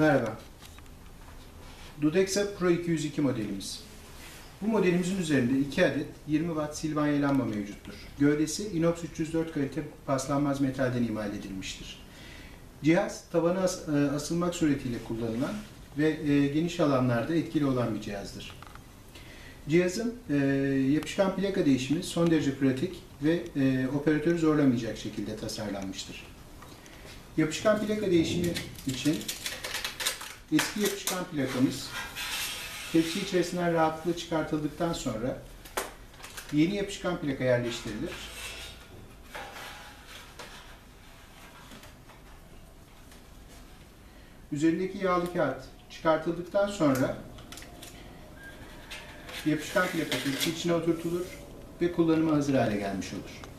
Merhaba. Dudexa Pro 202 modelimiz. Bu modelimizin üzerinde 2 adet 20 watt Silvanya lamba mevcuttur. Gövdesi inox 304 kalite paslanmaz metalden imal edilmiştir. Cihaz tavana as- e, asılmak suretiyle kullanılan ve e, geniş alanlarda etkili olan bir cihazdır. Cihazın e, yapışkan plaka değişimi son derece pratik ve e, operatörü zorlamayacak şekilde tasarlanmıştır. Yapışkan plaka değişimi için eski yapışkan plakamız tepsi içerisinden rahatlıkla çıkartıldıktan sonra yeni yapışkan plaka yerleştirilir. Üzerindeki yağlı kağıt çıkartıldıktan sonra yapışkan plaka tepsi içine oturtulur ve kullanıma hazır hale gelmiş olur.